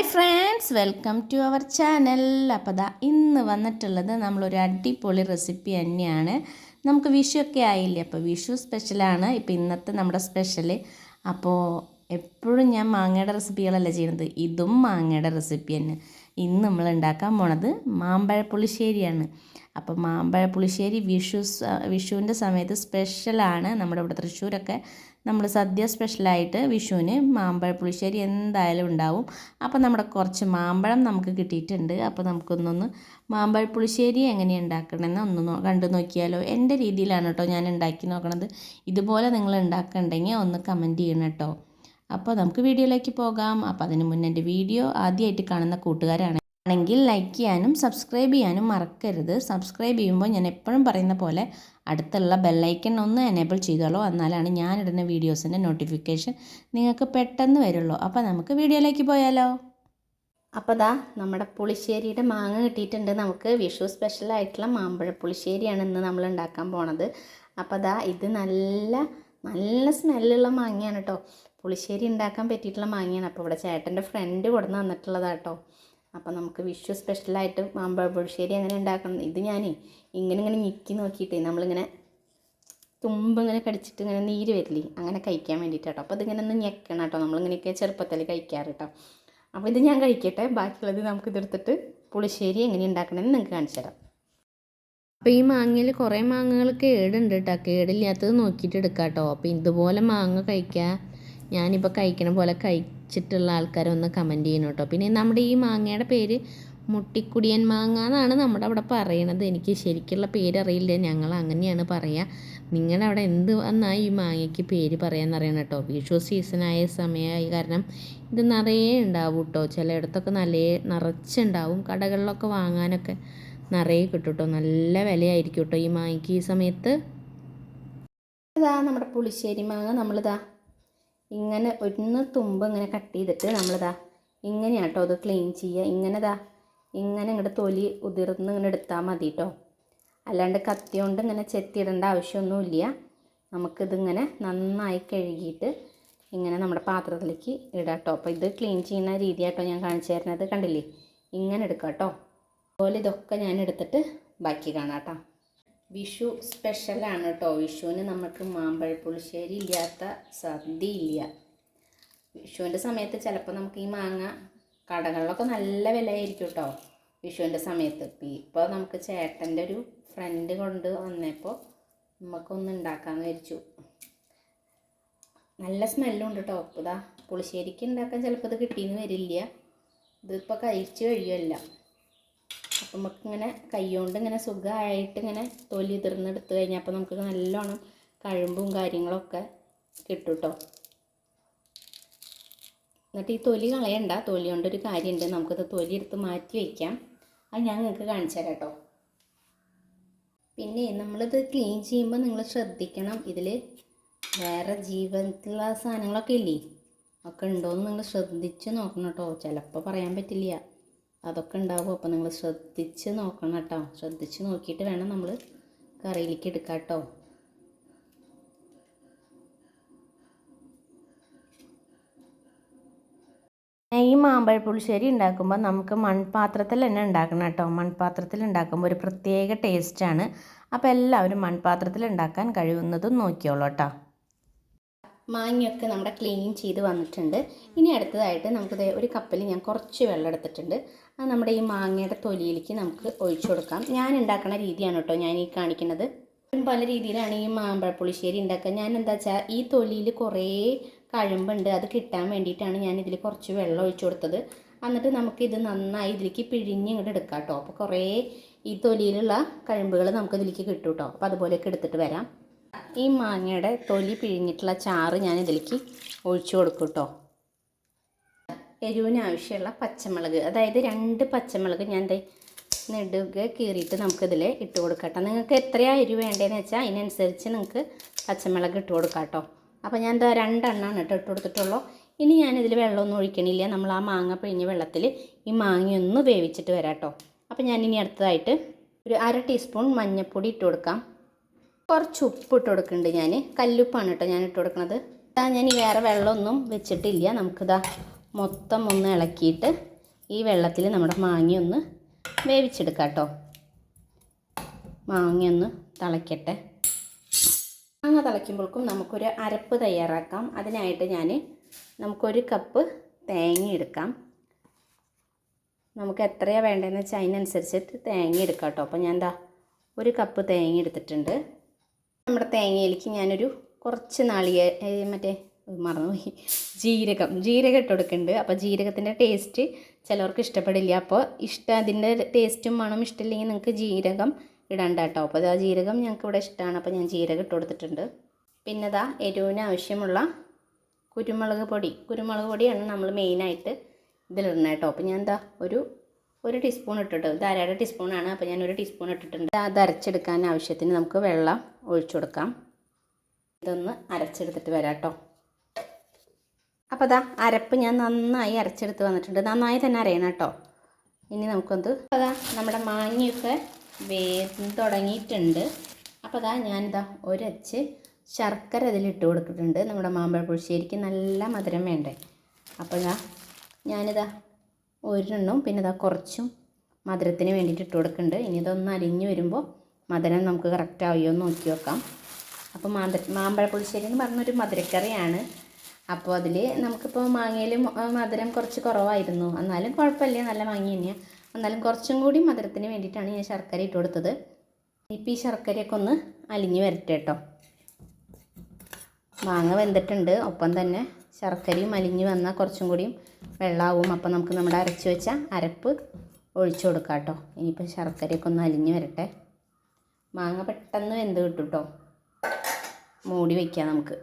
Hi friends welcome to our channel അപ്പോൾ ദാ ഇന്ന് വന്നിട്ടുള്ളത് നമ്മളൊരു അടിപൊളി റെസിപ്പി തന്നെയാണ്. നമുക്ക് വിഷു ഒക്കെ ആയില്ലേ? അപ്പോൾ വിഷു സ്പെഷ്യലാണ് ഇപ്പോൾ ഇന്നത്തെ നമ്മുടെ സ്പെഷ്യൽ അപ്പോൾ എപ്പോഴും ഞാൻ മാങ്ങയുടെ റെസിപ്പികളല്ല ചെയ്യുന്നത്? ഇതും മാങ്ങയുടെ റെസിപ്പി തന്നെ. ഇന്ന് നമ്മൾ ഉണ്ടാക്കാൻ പോണത് മാമ്പഴ പുളിശ്ശേരിയാണ് അപ്പോൾ മാമ്പഴ പുളിശ്ശേരി വിഷു വിഷുവിന്റെ സമയത്ത് സ്പെഷ്യലാണ് നമ്മുടെ ഇവിടെ തൃശ്ശൂരൊക്കെ. നമ്മൾ സദ്യ സ്പെഷ്യലായിട്ട് വിഷുവിന് മാമ്പഴ പുളിശ്ശേരി എന്തായാലും ഉണ്ടാവും. അപ്പോൾ നമ്മുടെ കുറച്ച് മാമ്പഴം നമുക്ക് കിട്ടിയിട്ടുണ്ട്. അപ്പോൾ നമുക്കൊന്നൊന്ന് മാമ്പഴ പുളിശ്ശേരി എങ്ങനെ ഉണ്ടാക്കണമെന്ന് ഒന്ന് കണ്ടു നോക്കിയാലോ. എന്റെ രീതിയിലാണ് കേട്ടോ ഞാൻ ഉണ്ടാക്കി നോക്കണത്. ഇതുപോലെ നിങ്ങൾ ഉണ്ടാക്കണ്ടെങ്കിൽ ഒന്ന് കമന്റ് ചെയ്യണം കേട്ടോ. അപ്പോൾ നമുക്ക് വീഡിയോയിലേക്ക് പോകാം. അപ്പോൾ അതിന് മുന്നേ എന്റെ വീഡിയോ ആദ്യമായിട്ട് കാണുന്ന കൂട്ടുകാരാണ് ആണെങ്കിൽ ലൈക്ക് ചെയ്യാനും സബ്സ്ക്രൈബ് ചെയ്യാനും മറക്കരുത്. സബ്സ്ക്രൈബ് ചെയ്യുമ്പോൾ ഞാൻ എപ്പോഴും പറയുന്ന പോലെ അടുത്തുള്ള ബെല്ലൈക്കൺ ഒന്ന് എനേബിൾ ചെയ്തോളൂ. എന്നാലാണ് ഞാനിടുന്ന വീഡിയോസിന്റെ നോട്ടിഫിക്കേഷൻ നിങ്ങൾക്ക് പെട്ടെന്ന് വരുള്ളൂ. അപ്പോൾ നമുക്ക് വീഡിയോയിലേക്ക് പോയാലോ? അപ്പോൾ ദാ നമ്മുടെ പുളിശ്ശേരിയുടെ മാങ്ങ കിട്ടിയിട്ടുണ്ട്. നമുക്ക് വിഷു സ്പെഷ്യലായിട്ടുള്ള മാമ്പഴ പുളിശ്ശേരിയാണ് ഇന്ന് നമ്മൾ ഉണ്ടാക്കാൻ പോണത്. അപ്പോൾ ദാ ഇത് നല്ല നല്ല സ്മെല്ലുള്ള മാങ്ങയാണ് കേട്ടോ പുളിശ്ശേരി ഉണ്ടാക്കാൻ പറ്റിയിട്ടുള്ള മാങ്ങയാണ്. അപ്പോൾ ഇവിടെ ചേട്ടന്റെ ഫ്രണ്ട് കൊടുന്ന് തന്നിട്ടുള്ളതാണ് അപ്പോൾ നമുക്ക് വിഷു സ്പെഷ്യലായിട്ട് മാമ്പഴ പുളിശ്ശേരി അങ്ങനെ ഉണ്ടാക്കണം. ഇത് ഞാനേ ഇങ്ങനെ ഇങ്ങനെ ഞെക്കി നോക്കിയിട്ടേ നമ്മളിങ്ങനെ തുമ്പ് ഇങ്ങനെ കടിച്ചിട്ട് ഇങ്ങനെ നീര് വരില്ലേ അങ്ങനെ കഴിക്കാൻ വേണ്ടിയിട്ട് കേട്ടോ. അപ്പോൾ ഇതിങ്ങനെ ഒന്ന് ഞെക്കണം കേട്ടോ. നമ്മളിങ്ങനെയൊക്കെ ചെറുപ്പത്തിൽ കഴിക്കാറ് കേട്ടോ. അപ്പോൾ ഇത് ഞാൻ കഴിക്കട്ടെ. ബാക്കിയുള്ളത് നമുക്ക് ഇതെടുത്തിട്ട് പുളിശ്ശേരി എങ്ങനെ ഉണ്ടാക്കണമെന്ന് നിങ്ങൾക്ക് കാണിച്ചു തരാം. അപ്പോൾ ഈ മാങ്ങയിൽ കുറേ മാങ്ങകൾ കേടുണ്ട് കേട്ടോ. കേടില്ലാത്തത് നോക്കിയിട്ട് എടുക്കാം കേട്ടോ. അപ്പോൾ ഇതുപോലെ മാങ്ങ കഴിക്കുക ഞാനിപ്പോൾ കഴിക്കണ പോലെ കഴിച്ചിട്ടുള്ള ആൾക്കാരൊന്ന് കമന്റ് ചെയ്യണം കേട്ടോ. പിന്നെ നമ്മുടെ ഈ മാങ്ങയുടെ പേര് മുട്ടിക്കുടിയൻ മാങ്ങ എന്നാണ് നമ്മുടെ അവിടെ പറയണത്. എനിക്ക് ശരിക്കുള്ള പേരറിയില്ല ഞങ്ങൾ അങ്ങനെയാണ് പറയുക നിങ്ങളുടെ അവിടെ എന്ത് വന്നാൽ ഈ മാങ്ങയ്ക്ക് പേര് പറയാമെന്നറിയണം കേട്ടോ. വിഷു സീസണായ സമയമായി കാരണം ഇത് നിറയെ ഉണ്ടാവും കേട്ടോ. ചിലയിടത്തൊക്കെ നല്ല നിറച്ചുണ്ടാവും. കടകളിലൊക്കെ വാങ്ങാനൊക്കെ നിറയെ കിട്ടും കേട്ടോ. നല്ല വിലയായിരിക്കും കേട്ടോ ഈ മാങ്ങയ്ക്ക് ഈ സമയത്ത്. ഇതാ നമ്മുടെ പുളിശ്ശേരി മാങ്ങ. നമ്മളിതാ ഇങ്ങനെ ഒന്ന് തുമ്പ് ഇങ്ങനെ കട്ട് ചെയ്തിട്ട് നമ്മളിതാ ഇങ്ങനെയാണ് കേട്ടോ അത് ക്ലീൻ ചെയ്യുക. ഇങ്ങനെതാ ഇങ്ങനെ ഇങ്ങോട്ട് തൊലി ഉതിർന്ന് ഇങ്ങനെ എടുത്താൽ മതി കേട്ടോ അല്ലാണ്ട് കത്തി കൊണ്ട് ഇങ്ങനെ ചെത്തിയിടേണ്ട ആവശ്യമൊന്നുമില്ല. നമുക്കിതിങ്ങനെ നന്നായി കഴുകിയിട്ട് ഇങ്ങനെ നമ്മുടെ പാത്രത്തിലേക്ക് ഇടാം കേട്ടോ അപ്പോൾ ഇത് ക്ലീൻ ചെയ്യുന്ന രീതിയാട്ടോ ഞാൻ കാണിച്ചു തരുന്നത്. കണ്ടില്ലേ? ഇങ്ങനെ എടുക്കാം കേട്ടോ അതുപോലെ ഇതൊക്കെ ഞാൻ എടുത്തിട്ട് ബാക്കി കാണാം കേട്ടോ വിഷു സ്പെഷ്യലാണ് കേട്ടോ വിഷുവിന് നമുക്ക് മാമ്പഴ പുളിശ്ശേരി ഇല്ലാത്ത സദ്യ ഇല്ല. വിഷുവിന്റെ സമയത്ത് ചിലപ്പോൾ നമുക്ക് ഈ മാങ്ങ കടകളിലൊക്കെ നല്ല വിലയായിരിക്കും കേട്ടോ വിഷുവിന്റെ സമയത്ത്. ഇപ്പോൾ നമുക്ക് ചേട്ടന്റെ ഒരു ഫ്രണ്ട് കൊണ്ട് വന്നപ്പോൾ നമുക്കൊന്ന് ഉണ്ടാക്കാമെന്ന് വിചാരിച്ചു. നല്ല സ്മെല്ലുണ്ട് കേട്ടോ ഇതാ പുളിശ്ശേരിക്ക് ഉണ്ടാക്കാൻ ചിലപ്പോൾ ഇത് കിട്ടിയെന്ന് വരില്ല. ഇതിപ്പോൾ കഴിച്ച് കഴിയുമല്ല അപ്പം നമുക്ക് ഇങ്ങനെ കൈകൊണ്ട് ഇങ്ങനെ സുഖമായിട്ട് ഇങ്ങനെ തൊലി ഉതിർന്നെടുത്ത് കഴിഞ്ഞാൽ അപ്പോൾ നമുക്ക് നല്ലോണം കഴുമ്പും കാര്യങ്ങളൊക്കെ കിട്ടും കേട്ടോ എന്നിട്ട് ഈ തൊലി കളയണ്ട. തൊലി കൊണ്ടൊരു കാര്യമുണ്ട് നമുക്കത് തൊലി എടുത്ത് മാറ്റി വയ്ക്കാം അത് ഞാൻ നിങ്ങൾക്ക് കാണിച്ചു തരാം കേട്ടോ പിന്നെ നമ്മളിത് ക്ലീൻ ചെയ്യുമ്പോൾ നിങ്ങൾ ശ്രദ്ധിക്കണം. ഇതിൽ വേറെ ജീവനത്തിലുള്ള സാധനങ്ങളൊക്കെ ഇല്ലേ? ഒക്കെ ഉണ്ടോയെന്ന് നിങ്ങൾ ശ്രദ്ധിച്ച് നോക്കണം കേട്ടോ ചിലപ്പോൾ പറയാൻ പറ്റില്ല. അതൊക്കെ ഉണ്ടാവും. അപ്പോൾ നിങ്ങൾ ശ്രദ്ധിച്ച് നോക്കണം കേട്ടോ. ശ്രദ്ധിച്ച് നോക്കിയിട്ട് വേണം നമ്മൾ കറിയിലേക്ക് എടുക്കാം കേട്ടോ. ഈ മാമ്പഴ പുളിശ്ശേരി ഉണ്ടാക്കുമ്പോൾ നമുക്ക് മൺപാത്രത്തിൽ തന്നെ ഉണ്ടാക്കണം കേട്ടോ. മൺപാത്രത്തിൽ ഉണ്ടാക്കുമ്പോൾ ഒരു പ്രത്യേക ടേസ്റ്റാണ് അപ്പോൾ എല്ലാവരും മൺപാത്രത്തിൽ ഉണ്ടാക്കാൻ കഴിയുന്നതും നോക്കിയോളൂ കേട്ടോ. മാങ്ങയൊക്കെ നമ്മുടെ ക്ലീൻ ചെയ്ത് വന്നിട്ടുണ്ട്. ഇനി അടുത്തതായിട്ട് നമുക്ക് ഒരു കപ്പിൽ ഞാൻ കുറച്ച് വെള്ളം എടുത്തിട്ടുണ്ട്. അത് നമ്മുടെ ഈ മാങ്ങയുടെ തൊലിയിലേക്ക് നമുക്ക് ഒഴിച്ചു കൊടുക്കാം. ഞാൻ ഉണ്ടാക്കുന്ന രീതിയാണ് കേട്ടോ ഞാൻ ഈ കാണിക്കുന്നത്. പല രീതിയിലാണ് ഈ മാമ്പഴ പുളിശ്ശേരി ഉണ്ടാക്കുക. ഞാൻ എന്താ വെച്ചാൽ ഈ തൊലിയിൽ കുറേ കഴുമ്പുണ്ട്. അത് കിട്ടാൻ വേണ്ടിയിട്ടാണ് ഞാൻ ഇതിൽ കുറച്ച് വെള്ളം ഒഴിച്ചു കൊടുത്തത്. എന്നിട്ട് നമുക്കിത് നന്നായി ഇതിലേക്ക് പിഴിഞ്ഞ് ഇങ്ങോട്ട് എടുക്കാം കേട്ടോ. അപ്പോൾ കുറേ ഈ തൊലിയിലുള്ള കഴുമ്പുകൾ നമുക്ക് ഇതിലേക്ക് കിട്ടും കേട്ടോ. അപ്പോൾ അതുപോലെയൊക്കെ എടുത്തിട്ട് വരാം. ഈ മാങ്ങയുടെ തൊലി പിഴിഞ്ഞിട്ടുള്ള ചാറ് ഞാൻ ഇതിലേക്ക് ഒഴിച്ചു കൊടുക്കും കേട്ടോ എരിവിന് ആവശ്യമുള്ള പച്ചമുളക് അതായത് രണ്ട് പച്ചമുളക് ഞാൻ നെടുക കീറിയിട്ട് നമുക്കിതിൽ ഇട്ട് കൊടുക്കട്ടോ നിങ്ങൾക്ക് എത്രയാണ് എരിവ് വേണ്ടതെന്ന് വെച്ചാൽ അതിനനുസരിച്ച് നിങ്ങൾക്ക് പച്ചമുളക് ഇട്ട് കൊടുക്കാട്ടോ അപ്പോൾ ഞാൻ എന്താ രണ്ടെണ്ണമാണ് കേട്ടോ ഇട്ട് കൊടുത്തിട്ടുള്ളൂ. ഇനി ഞാനിതിൽ വെള്ളമൊന്നും ഒഴിക്കണില്ല. നമ്മൾ ആ മാങ്ങ പിഴിഞ്ഞ വെള്ളത്തിൽ ഈ മാങ്ങയൊന്ന് വേവിച്ചിട്ട് വരാം കേട്ടോ അപ്പോൾ ഞാനിനി അടുത്തതായിട്ട് ഒരു അര ടീസ്പൂൺ മഞ്ഞൾപ്പൊടി ഇട്ട് കൊടുക്കാം. കുറച്ച് ഉപ്പ് ഇട്ട് കൊടുക്കുന്നുണ്ട് ഞാൻ കല്ലുപ്പാണ് കേട്ടോ ഞാൻ ഇട്ട് കൊടുക്കുന്നത് ഇതാ ഞാൻ വേറെ വെള്ളമൊന്നും വെച്ചിട്ടില്ല. നമുക്കിതാ മൊത്തം ഒന്ന് ഇളക്കിയിട്ട് ഈ വെള്ളത്തിൽ നമ്മുടെ മാങ്ങയൊന്ന് വേവിച്ചെടുക്കാം കേട്ടോ. മാങ്ങ ഒന്ന് തിളയ്ക്കട്ടെ മാങ്ങ തിളയ്ക്കുമ്പോഴേക്കും നമുക്കൊരു അരപ്പ് തയ്യാറാക്കാം. അതിനായിട്ട് ഞാൻ നമുക്കൊരു കപ്പ് തേങ്ങ എടുക്കാം. നമുക്ക് എത്രയാണ് വേണ്ടതെന്ന് വെച്ചാൽ അതിനനുസരിച്ചിട്ട് തേങ്ങ എടുക്കാം കേട്ടോ. അപ്പോൾ ഞാൻ എന്താ ഒരു കപ്പ് തേങ്ങ എടുത്തിട്ടുണ്ട്. നമ്മുടെ തേങ്ങയിലേക്ക് ഞാനൊരു കുറച്ച് നാളികേ മറ്റേ മറന്നുപോയി. ജീരകം ജീരകം ഇട്ട് കൊടുക്കുന്നുണ്ട് അപ്പോൾ ജീരകത്തിന്റെ ടേസ്റ്റ് ചിലവർക്ക് ഇഷ്ടപ്പെടില്ല. അപ്പോൾ ഇഷ്ടം അതിന്റെ ടേസ്റ്റും മണം ഇഷ്ടമില്ലെങ്കിൽ നിങ്ങൾക്ക് ജീരകം ഇടണ്ട കേട്ടോ. അപ്പോൾ ആ ജീരകം ഞങ്ങൾക്ക് ഇവിടെ ഇഷ്ടമാണ്. അപ്പോൾ ഞാൻ ജീരകം ഇട്ട് കൊടുത്തിട്ടുണ്ട്. പിന്നെ ഇതാ എരിവിന് ആവശ്യമുള്ള കുരുമുളക് പൊടി. കുരുമുളക് പൊടിയാണ് നമ്മൾ മെയിനായിട്ട് ഇതിലിടുന്നത് കേട്ടോ. അപ്പോൾ ഞാൻ എന്താ ഒരു ഒരു ടീസ്പൂൺ ഇട്ടിട്ട് ഇത് അരയുടെ ടീസ്പൂണാണ് അപ്പോൾ ഞാൻ ഒരു ടീസ്പൂൺ ഇട്ടിട്ടുണ്ട്. അത് അരച്ചെടുക്കാൻ ആവശ്യത്തിന് നമുക്ക് വെള്ളം ഒഴിച്ചു കൊടുക്കാം. ഇതൊന്ന് അരച്ചെടുത്തിട്ട് വരാം കേട്ടോ അപ്പോൾ അതാ അരപ്പ് ഞാൻ നന്നായി അരച്ചെടുത്ത് വന്നിട്ടുണ്ട്. നന്നായി തന്നെ അരയണം കേട്ടോ ഇനി നമുക്കൊന്ന് അതാ നമ്മുടെ മാങ്ങയൊക്കെ വേദന തുടങ്ങിയിട്ടുണ്ട്. അപ്പോൾ അതാ ഞാനിതാ ഒരച്ച് ശർക്കര ഇതിലിട്ട് കൊടുത്തിട്ടുണ്ട്. നമ്മുടെ മാമ്പഴ പുളിശ്ശേരിക്ക് നല്ല മധുരം വേണ്ടേ? അപ്പോൾ ഞാനിതാ ഒരെണ്ണം. പിന്നെ ഇതാ കുറച്ചും മധുരത്തിന് വേണ്ടിയിട്ട് ഇട്ട് കൊടുക്കുന്നുണ്ട് ഇനി ഇതൊന്ന് അലിഞ്ഞ് വരുമ്പോൾ മധുരം നമുക്ക് കറക്റ്റ് ആവുമോ എന്ന് നോക്കി വെക്കാം. അപ്പോൾ മാന്ത മാമ്പഴപ്പുളിശ്ശേരി എന്ന് പറഞ്ഞൊരു മധുരക്കറിയാണ്. അപ്പോൾ അതിൽ നമുക്കിപ്പോൾ മാങ്ങയിൽ മധുരം കുറച്ച് കുറവായിരുന്നു. എന്നാലും കുഴപ്പമില്ല. നല്ല മാങ്ങ തന്നെയാണ് എന്നാലും കുറച്ചും കൂടി മധുരത്തിന് വേണ്ടിയിട്ടാണ് ഞാൻ ശർക്കര ഇട്ട് കൊടുത്തത്. ഇപ്പോൾ ഈ ശർക്കരയൊക്കെ ഒന്ന് അലിഞ്ഞ് വരട്ടെ കേട്ടോ. മാങ്ങ വെന്തിട്ടുണ്ട്. ഒപ്പം തന്നെ ശർക്കരയും അലിഞ്ഞ് വന്നാൽ കുറച്ചും കൂടിയും വെള്ളമാവും അപ്പോൾ നമുക്ക് നമ്മുടെ അരച്ച് വെച്ച അരപ്പ് ഒഴിച്ചു കൊടുക്കാം കേട്ടോ. ഇനിയിപ്പോൾ ശർക്കരയൊക്കെ ഒന്ന് അലിഞ്ഞ് വരട്ടെ. മാങ്ങ പെട്ടെന്ന് വെന്ത് കിട്ടും കേട്ടോ മൂടി വയ്ക്കാം നമുക്ക്.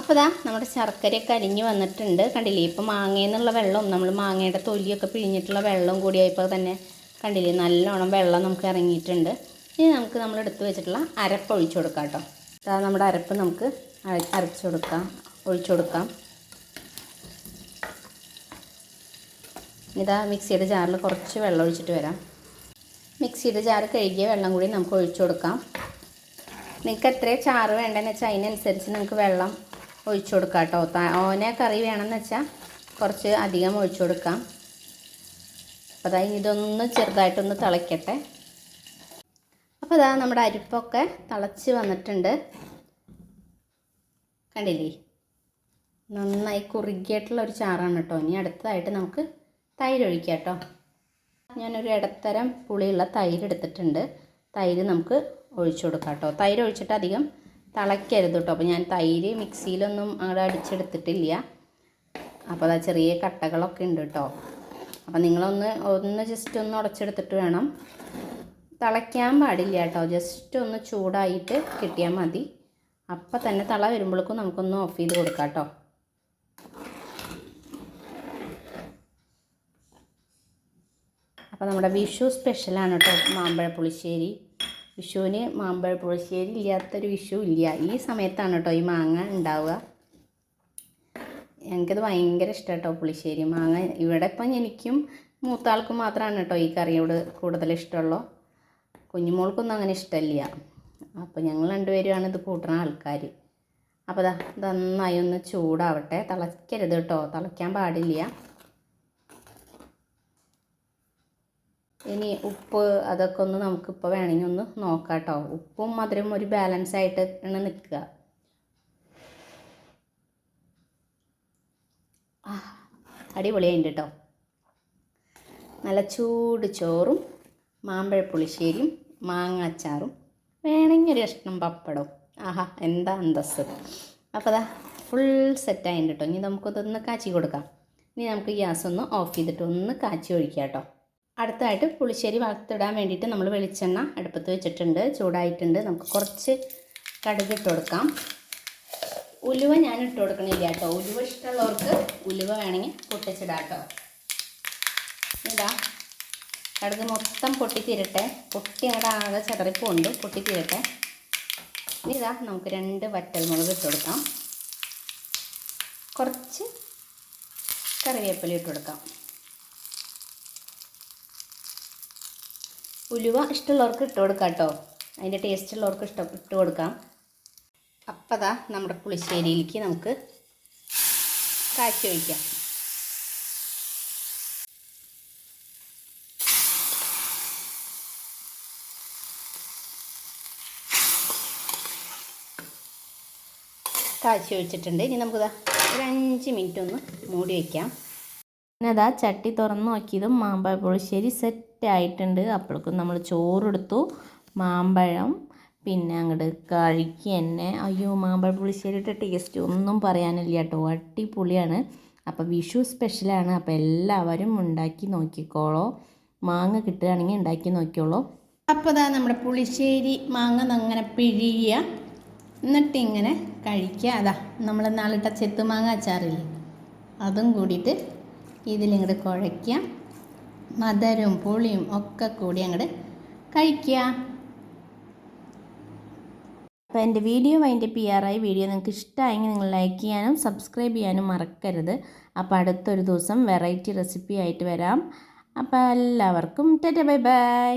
അപ്പോൾ ദാ നമ്മുടെ ശർക്കരയൊക്കെ അലിഞ്ഞ് വന്നിട്ടുണ്ട്. കണ്ടില്ലേ? ഇപ്പോൾ മാങ്ങയിൽ നിന്നുള്ള വെള്ളവും നമ്മൾ മാങ്ങയുടെ തൊലിയൊക്കെ പിഴിഞ്ഞിട്ടുള്ള വെള്ളവും കൂടിയായപ്പോൾ തന്നെ കണ്ടില്ലേ? നല്ലോണം വെള്ളം നമുക്ക് ഇറങ്ങിയിട്ടുണ്ട്. ഇനി നമുക്ക് നമ്മൾ എടുത്ത് വെച്ചിട്ടുള്ള അരപ്പ് ഒഴിച്ചു കൊടുക്കാം കേട്ടോ അതാ നമ്മുടെ അരപ്പ് നമുക്ക് അരച്ച് കൊടുക്കാം. ഒഴിച്ചു കൊടുക്കാം. ഇതാ മിക്സിയുടെ ജാറിൽ കുറച്ച് വെള്ളം ഒഴിച്ചിട്ട് വരാം. മിക്സിയുടെ ജാറ് കഴുകിയ വെള്ളം കൂടി നമുക്ക് ഒഴിച്ചു കൊടുക്കാം. നിങ്ങൾക്ക് എത്ര ചാറ് വേണ്ടതെന്ന് വെച്ചാൽ അതിനനുസരിച്ച് നിങ്ങൾക്ക് വെള്ളം ഒഴിച്ചു കൊടുക്കാം കേട്ടോ. ഓന കറി വേണമെന്ന് വെച്ചാൽ കുറച്ച് അധികം ഒഴിച്ചു കൊടുക്കാം. അപ്പോൾ അതാ ഇതൊന്ന് ചെറുതായിട്ടൊന്ന് തിളയ്ക്കട്ടെ അപ്പോൾ അതാ നമ്മുടെ അരിപ്പൊക്കെ തിളച്ച് വന്നിട്ടുണ്ട്. കണ്ടില്ലേ? നന്നായി കുറുകിയിട്ടുള്ള ഒരു ചാറാണ് കേട്ടോ. ഇനി അടുത്തതായിട്ട് നമുക്ക് തൈര് ഒഴിക്കാം കേട്ടോ. ഞാനൊരു ഇടത്തരം പുളിയുള്ള തൈര് എടുത്തിട്ടുണ്ട്. തൈര് നമുക്ക് ഒഴിച്ചു കൊടുക്കാം കേട്ടോ. തൈര് ഒഴിച്ചിട്ട് അധികം തിളയ്ക്കരുത് കേട്ടോ. അപ്പോൾ ഞാൻ തൈര് മിക്സിയിലൊന്നും അങ്ങോട്ട് അടിച്ചെടുത്തിട്ടില്ല. അപ്പോൾ അതാ ചെറിയ കട്ടകളൊക്കെ ഉണ്ട് കേട്ടോ. അപ്പോൾ നിങ്ങളൊന്ന് ഒന്ന് ജസ്റ്റ് ഒന്ന് ഉടച്ചെടുത്തിട്ട് വേണം. തിളയ്ക്കാൻ പാടില്ല കേട്ടോ. ജസ്റ്റ് ഒന്ന് ചൂടായിട്ട് കിട്ടിയാൽ മതി. അപ്പം തന്നെ തള വരുമ്പോഴേക്കും നമുക്കൊന്ന് ഓഫ് ചെയ്ത് കൊടുക്കാം കേട്ടോ. അപ്പോൾ നമ്മുടെ വിഷു സ്പെഷ്യലാണ് കേട്ടോ മാമ്പഴ പുളിശ്ശേരി വിഷുവിന് മാമ്പഴ പുളിശ്ശേരി ഇല്ലാത്തൊരു വിഷു ഇല്ല. ഈ സമയത്താണ് കേട്ടോ ഈ മാങ്ങ ഉണ്ടാവുക. എനിക്കത് ഭയങ്കര ഇഷ്ടം കേട്ടോ പുളിശ്ശേരി മാങ്ങ. ഇവിടെ ഇപ്പം എനിക്കും മൂത്താൾക്കും മാത്രമാണ് കേട്ടോ ഈ കറിയോട് കൂടുതൽ ഇഷ്ടമുള്ളൂ. കുഞ്ഞുമോൾക്കൊന്നും അങ്ങനെ ഇഷ്ടമില്ല. അപ്പോൾ ഞങ്ങൾ രണ്ടുപേരുമാണ് ഇത് കൂട്ടുന്ന ആൾക്കാർ. അപ്പോൾ ദാ നന്നായി ഒന്ന് ചൂടാവട്ടെ. തിളയ്ക്കരുത് കേട്ടോ. തിളയ്ക്കാൻ പാടില്ല. ഇനി ഉപ്പ് അതൊക്കെ ഒന്ന് നമുക്കിപ്പോൾ വേണമെങ്കിൽ ഒന്ന് നോക്കാം കേട്ടോ ഉപ്പും മധുരവും ഒരു ബാലൻസ് ആയിട്ട് ആണ് നിൽക്കുക. ആ അടിപൊളിയായിട്ടുണ്ട് കേട്ടോ നല്ല ചൂട് ചോറും മാമ്പഴ പുളിശ്ശേരിയും മാങ്ങ അച്ചാറും വേണമെങ്കിൽ ഒരു കഷ്ണം പപ്പടവും. ആഹാ എന്താ അന്തസ് അപ്പോൾ അതാ ഫുൾ സെറ്റായിട്ടോ ഇനി നമുക്കതൊന്ന് കാച്ചി കൊടുക്കാം. ഇനി നമുക്ക് ഗ്യാസ് ഒന്ന് ഓഫ് ചെയ്തിട്ട് ഒന്ന് കാച്ചി ഒഴിക്കാം കേട്ടോ അടുത്തായിട്ട് പുളിശ്ശേരി വറുത്തിടാൻ വേണ്ടിയിട്ട് നമ്മൾ വെളിച്ചെണ്ണ അടുപ്പത്ത് വെച്ചിട്ടുണ്ട്. ചൂടായിട്ടുണ്ട്. നമുക്ക് കുറച്ച് കടുക് ഇട്ട് കൊടുക്കാം. ഉലുവ ഞാൻ ഇട്ട് കൊടുക്കണില്ല കേട്ടോ. ഉലുവ ഇഷ്ടമുള്ളവർക്ക് ഉലുവ വേണമെങ്കിൽ പൊട്ടിച്ചിടാം കേട്ടോ. ഇതാ. കടുക് മൊത്തം പൊട്ടിത്തീരട്ടെ പൊട്ടി അങ്ങോട്ട് ആകെ ചതറിപ്പുണ്ട് പൊട്ടിത്തീരട്ടെ ഇതാ നമുക്ക് രണ്ട് വറ്റൽമുളക് ഇട്ട് കൊടുക്കാം. കുറച്ച് കറിവേപ്പില ഇട്ട് കൊടുക്കാം. ഉലുവ ഇഷ്ടമുള്ളവർക്ക് ഇട്ട് കൊടുക്കാം കേട്ടോ. അതിന്റെ ടേസ്റ്റ് ഉള്ളവർക്ക് ഇഷ്ടം ഇട്ട് കൊടുക്കാം. അപ്പം ദാ നമ്മുടെ പുളിശ്ശേരിയിലേക്ക് നമുക്ക് കാച്ചി വയ്ക്കാം കാച്ചി വെച്ചിട്ടുണ്ട് ഇനി നമുക്കിതാ ഒരു അഞ്ച് മിനിറ്റ് ഒന്ന് മൂടി വയ്ക്കാം പിന്നെ അതാ ചട്ടി തുറന്ന് നോക്കിയതും മാമ്പഴ പുളിശ്ശേരി സെറ്റ് ആയിട്ടുണ്ട്. അപ്പോഴേക്കും നമ്മൾ ചോറെടുത്തു. മാമ്പഴം പിന്നെ അങ്ങോട്ട് കഴിക്കുക തന്നെ അയ്യോ മാമ്പഴ പുളിശ്ശേരിയുടെ ടേസ്റ്റ് ഒന്നും പറയാനില്ല കേട്ടോ. അടിപൊളിയാണ്. അപ്പോൾ വിഷു സ്പെഷ്യലാണ് അപ്പോൾ എല്ലാവരും ഉണ്ടാക്കി നോക്കിക്കോളോ. മാങ്ങ കിട്ടുകയാണെങ്കിൽ ഉണ്ടാക്കി നോക്കിക്കോളോ. അപ്പോൾ ഇതാ നമ്മുടെ പുളിശ്ശേരി മാങ്ങ അങ്ങനെ പിഴിയുക. എന്നിട്ട് ഇങ്ങനെ കഴിക്കുക. അതാ നമ്മൾ നാളിട്ട ചെത്തുമാങ്ങ അച്ചാറില്ലേ? അതും കൂടിയിട്ട് ഇതിലിങ്ങോട്ട് കുഴയ്ക്കുക മധുരവും പുളിയും ഒക്കെ കൂടി അങ്ങോട്ട് കഴിക്കുക അപ്പോൾ എന്റെ വീഡിയോ അതിന്റെ പി ആറായി വീഡിയോ നിങ്ങൾക്ക് ഇഷ്ടമായെങ്കിൽ നിങ്ങൾ ലൈക്ക് ചെയ്യാനും സബ്സ്ക്രൈബ് ചെയ്യാനും മറക്കരുത്. അപ്പോൾ അടുത്തൊരു ദിവസം വെറൈറ്റി റെസിപ്പി ആയിട്ട് വരാം. അപ്പോൾ എല്ലാവർക്കും ടെറ്റ ബൈ ബൈ.